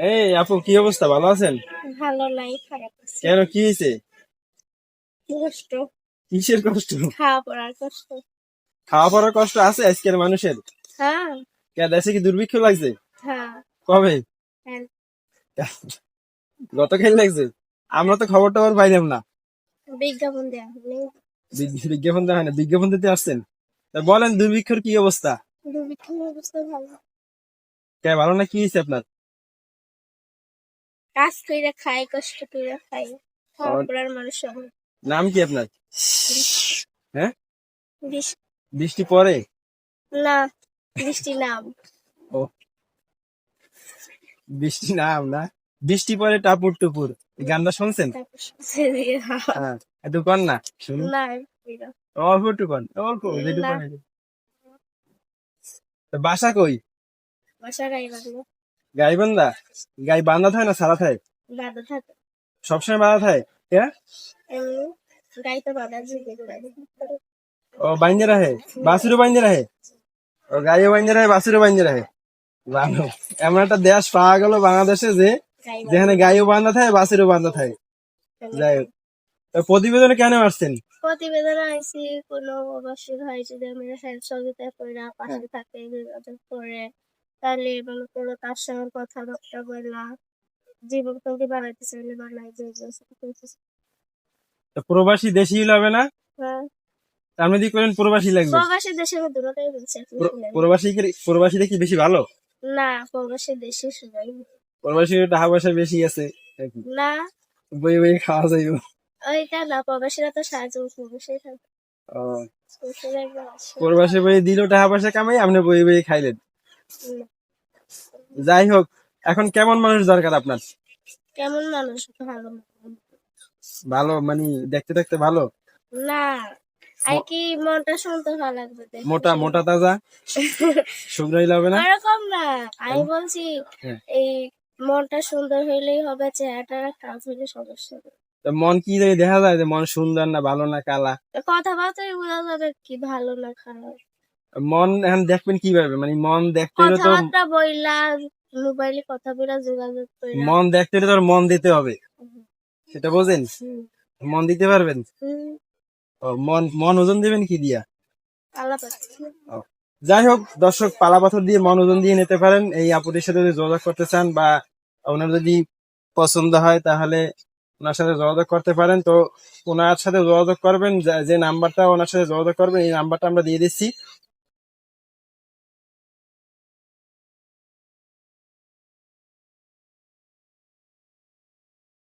এই আপু কি অবস্থা? ভালো আছেন? ভালো নাই খারাপ আছে। কেন কি হয়েছে? কষ্ট। কিসের কষ্ট? খাওয়া পড়ার কষ্ট। খাওয়া পড়ার কষ্ট আছে আজকের মানুষের? হ্যাঁ। কে দেশে কি দুর্ভিক্ষ লাগছে? হ্যাঁ। কবে? হ্যাঁ। গতকাল লাগছে। আমরা তো খবর টবর পাইলাম না। বিজ্ঞাপন বি- বিজ্ঞাপন দেওয়া হয় না। বিজ্ঞাপন দিতে আসছেন? তা বলেন দুর্ভিক্ষর কি অবস্থা? দুর্ভিক্ষের অবস্থা ভালো। কে ভালো না? কি হয়েছে আপনার? কাজ করে খাই কষ্ট করে খাই খাওয়া মানুষ নাম কি আপনার? হ্যাঁ? বৃষ্টি পরে না বৃষ্টি নাম। ও। বৃষ্টি নাম না? বৃষ্টি পরে টাপুর টুপুর। গানটা শুনছেন? দিয়ে হ্যাঁ একটু কন না? শুনুন। অল্প একটু কন অল্প বাসা কই? বাসা গাই বাঁধলো গাই বান্ধা গাই বান্ধা থাকে না সারা থাকে? সবসময় বাঁধা থাকে? ও বাইন্দে রাহে বাসুরও বাইন্দে রাহে ও গাইও বাইন্দে রাহে বাসুরও বাইন্দে রাহে ভালো এমন একটা দেশ পাওয়া গেল বাংলাদেশে যে যেখানে গাইও বান্ধা থাকে বাসুরও বান্ধা থাকে। যাই হোক। প্রতিবেদনে কেন আসছেন? প্রতিবেদন আইসি কোনো অবশ্যই হয় যদি আমি হেল্প সহযোগিতা করে পাশে করে। তাহলে মনে করো তার সঙ্গে কথাবার্তা বললা? জীবন সঙ্গী বানাইতে চাইলে বানাই যে প্রবাসী দেশি হবে না? হ্যাঁ। মধ্যে করেন প্রবাসী লাগবে। প্রবাসী দেশে আমি দূরটাই বলছি। প্রবাসী কি- প্রবাসীটা কি বেশি ভালো? না প্রবাসী দেশে শুনাই প্রবাসী টাকা পয়সা বেশি আছে না। বই বই খাওয়া যাইব। ওইটা না প্রবাসীরা তো সাহায্য প্রবাসী থাকে প্রবাসী বই দিল টাকা পয়সা কামাই আপনি বই বই খাইলেন। যাই হোক এখন কেমন মানুষ দরকার আপনার? কেমন মানুষ? ভালো ভালো মানে দেখতে দেখতে ভালো? না আর কি মনটা শুনতে ভালো লাগবে মোটা মোটা তাজা? হবে না? এরকম না। আমি বলছি হ্যাঁ। এই মনটা সুন্দর হইলেই হবে চেহারাটা খারাপ হইলে সমস্যা মন কি দেখা যায় যে মন সুন্দর না ভালো না কালা। কথাবার্তায় বোঝা যাবে কি ভালো না খারাপ। মন এখন দেখবেন কীভাবে? মানে মন দেখতে হলে তো কথাবার্তা বইলা মোবাইলে কথা বইলা যোগাযোগ করে মন দেখতে হলে তোর মন দিতে হবে। সেটা বোঝেন? মন দিতে পারবেন? ও, মন মন ওজন দিবেন কি দিয়া? যাই হোক দর্শক পালা পাথর দিয়ে মন ওজন দিয়ে নিতে পারেন। এই আপুটির সাথে যদি যোগাযোগ করতে চান বা ওনার যদি পছন্দ হয় তাহলে ওনার সাথে যোগাযোগ করতে পারেন। তো ওনার সাথে যোগাযোগ করবেন যে নাম্বারটা ওনার সাথে যোগাযোগ করবেন এই নাম্বারটা আমরা দিয়ে দিচ্ছি।